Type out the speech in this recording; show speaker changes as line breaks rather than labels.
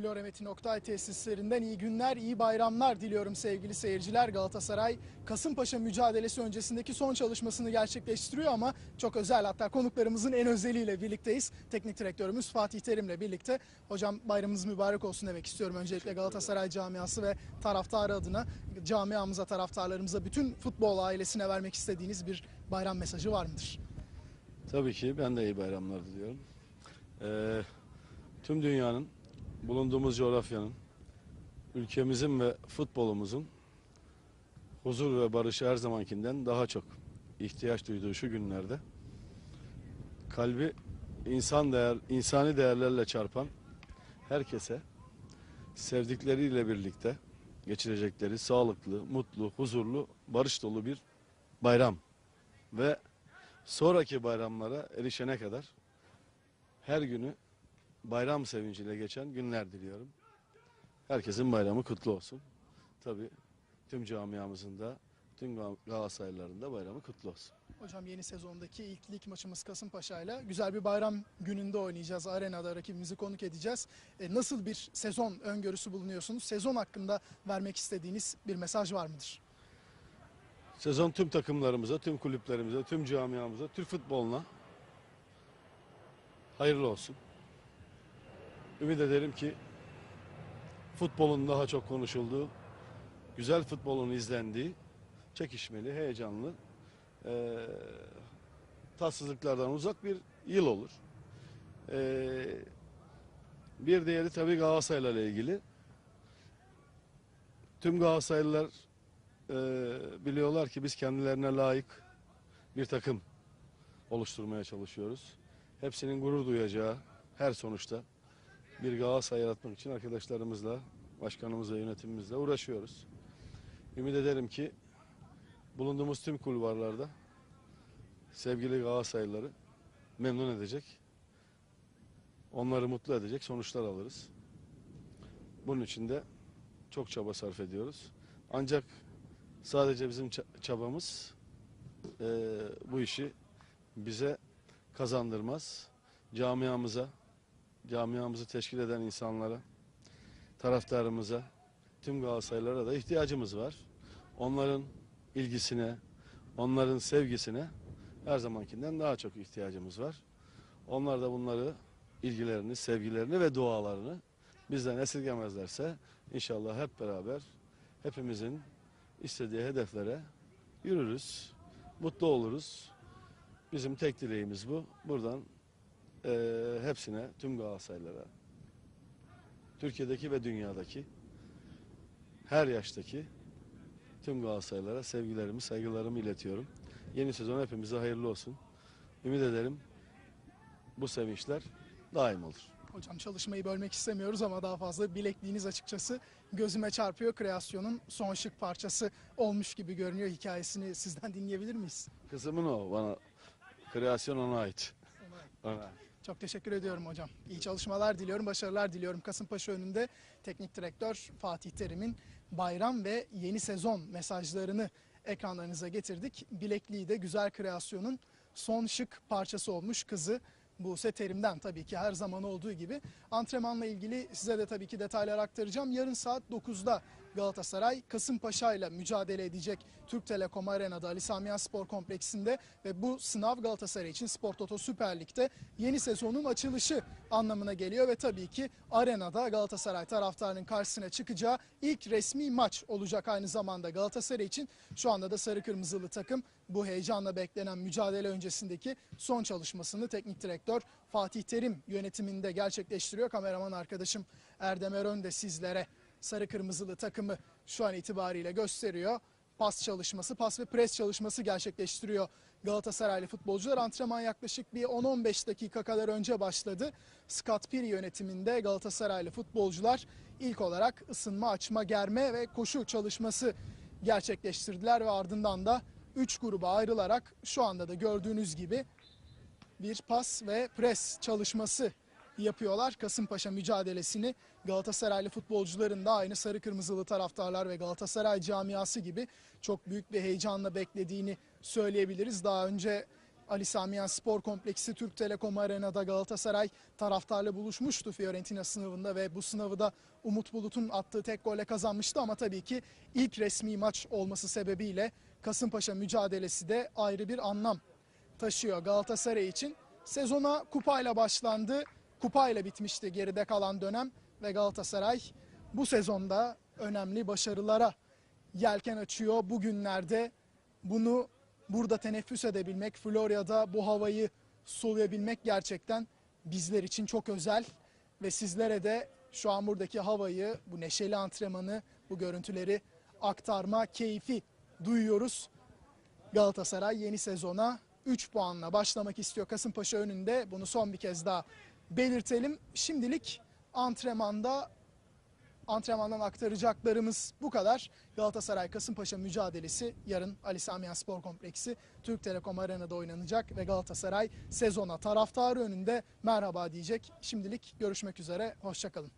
Flora Metin Oktay tesislerinden iyi günler, iyi bayramlar diliyorum sevgili seyirciler. Galatasaray Kasımpaşa mücadelesi öncesindeki son çalışmasını gerçekleştiriyor ama çok özel hatta konuklarımızın en özeliyle birlikteyiz. Teknik direktörümüz Fatih Terim'le birlikte. Hocam bayramınız mübarek olsun demek istiyorum. Öncelikle Galatasaray camiası ve taraftarı adına camiamıza, taraftarlarımıza, bütün futbol ailesine vermek istediğiniz bir bayram mesajı var mıdır?
Tabii ki ben de iyi bayramlar diliyorum. Ee, tüm dünyanın, bulunduğumuz coğrafyanın, ülkemizin ve futbolumuzun huzur ve barışı her zamankinden daha çok ihtiyaç duyduğu şu günlerde kalbi insan değer, insani değerlerle çarpan herkese sevdikleriyle birlikte geçirecekleri sağlıklı, mutlu, huzurlu, barış dolu bir bayram. Ve sonraki bayramlara erişene kadar her günü bayram sevinciyle geçen günler diliyorum. Herkesin bayramı kutlu olsun. Tabii tüm camiamızın da tüm Gal- Galatasaraylıların da bayramı kutlu olsun.
Hocam yeni sezondaki ilk lig maçımız Kasımpaşa'yla güzel bir bayram gününde oynayacağız. Arenada rakibimizi konuk edeceğiz. E, nasıl bir sezon öngörüsü bulunuyorsunuz? Sezon hakkında vermek istediğiniz bir mesaj var mıdır?
Sezon tüm takımlarımıza, tüm kulüplerimize, tüm camiamıza, Türk futboluna hayırlı olsun. Ümit ederim ki futbolun daha çok konuşulduğu, güzel futbolun izlendiği, çekişmeli, heyecanlı, eee tatsızlıklardan uzak bir yıl olur. Eee, bir diğeri tabii Galatasaray'la ilgili. Tüm Galatasaraylılar e, biliyorlar ki biz kendilerine layık bir takım oluşturmaya çalışıyoruz. Hepsinin gurur duyacağı her sonuçta bir Galatasaray yaratmak için arkadaşlarımızla, başkanımızla, yönetimimizle uğraşıyoruz. Ümit ederim ki bulunduğumuz tüm kulvarlarda sevgili Galatasaraylıları memnun edecek, onları mutlu edecek sonuçlar alırız. Bunun için de çok çaba sarf ediyoruz. Ancak Sadece bizim ça- çabamız eee, bu işi bize kazandırmaz. Camiamıza, camiamızı teşkil eden insanlara, taraftarımıza, tüm Galatasaraylara da ihtiyacımız var. Onların ilgisine, onların sevgisine her zamankinden daha çok ihtiyacımız var. Onlar da bunları, ilgilerini, sevgilerini ve dualarını bizden esirgemezlerse inşallah hep beraber hepimizin istediği hedeflere yürürüz, mutlu oluruz. Bizim tek dileğimiz bu. Buradan eee, hepsine, tüm Galatasaraylara, Türkiye'deki ve dünyadaki, her yaştaki tüm Galatasaraylara sevgilerimi, saygılarımı iletiyorum. Yeni sezon hepimize hayırlı olsun. Ümit ederim bu sevinçler daim olur.
Hocam çalışmayı bölmek istemiyoruz ama daha fazla bilekliğiniz açıkçası gözüme çarpıyor. Kreasyonun son şık parçası olmuş gibi görünüyor. Hikayesini sizden dinleyebilir miyiz?
Kızımın o bana, kreasyon ona ait.
Ona-
Ona.
Çok teşekkür ediyorum hocam. İyi çalışmalar diliyorum, başarılar diliyorum. Kasımpaşa önünde teknik direktör Fatih Terim'in bayram ve yeni sezon mesajlarını ekranlarınıza getirdik. Bilekliği de güzel kreasyonun son şık parçası olmuş kızı Buse Terim'den tabii ki her zaman olduğu gibi. Antrenmanla ilgili size de tabii ki detaylar aktaracağım. Yarın saat 9'da Galatasaray Kasımpaşa ile mücadele edecek Türk Telekom Arena'da Ali Sami Yen Spor Kompleksinde ve bu sınav Galatasaray için Spor Toto Süper Lig'de yeni sezonun açılışı anlamına geliyor ve tabii ki arenada Galatasaray taraftarının karşısına çıkacağı ilk resmi maç olacak aynı zamanda Galatasaray için. Şu anda da sarı kırmızılı takım bu heyecanla beklenen mücadele öncesindeki son çalışmasını teknik direktör Fatih Terim yönetiminde gerçekleştiriyor. Kameraman arkadaşım Erdem Erön de sizlere sarı kırmızılı takımı şu an itibariyle gösteriyor. Pas çalışması, pas ve pres çalışması gerçekleştiriyor Galatasaraylı futbolcular. Antrenman yaklaşık bir 10-15 dakika kadar önce başladı. Scott Piri yönetiminde Galatasaraylı futbolcular ilk olarak ısınma, açma, germe ve koşu çalışması gerçekleştirdiler ve ardından da 3 gruba ayrılarak şu anda da gördüğünüz gibi bir pas ve pres çalışması yapıyorlar. Kasımpaşa mücadelesini Galatasaraylı futbolcuların da aynı sarı kırmızılı taraftarlar ve Galatasaray camiası gibi çok büyük bir heyecanla beklediğini söyleyebiliriz. Daha önce Ali Samiyen Spor Kompleksi Türk Telekom Arena'da Galatasaray taraftarla buluşmuştu Fiorentina sınavında ve bu sınavı da Umut Bulut'un attığı tek golle kazanmıştı ama tabii ki ilk resmi maç olması sebebiyle Kasımpaşa mücadelesi de ayrı bir anlam taşıyor Galatasaray için. Sezona kupayla başlandı, kupayla bitmişti geride kalan dönem ve Galatasaray bu sezonda önemli başarılara yelken açıyor. Bugünlerde bunu burada teneffüs edebilmek, Florya'da bu havayı soluyabilmek gerçekten bizler için çok özel ve sizlere de şu an buradaki havayı, bu neşeli antrenmanı, bu görüntüleri aktarma keyfi duyuyoruz. Galatasaray yeni sezona 3 puanla başlamak istiyor Kasımpaşa önünde. Bunu son bir kez daha belirtelim. Şimdilik antrenmanda antrenmandan aktaracaklarımız bu kadar. Galatasaray Kasımpaşa mücadelesi yarın Ali Sami Spor Kompleksi Türk Telekom Arena'da oynanacak ve Galatasaray sezona taraftarı önünde merhaba diyecek. Şimdilik görüşmek üzere, hoşçakalın.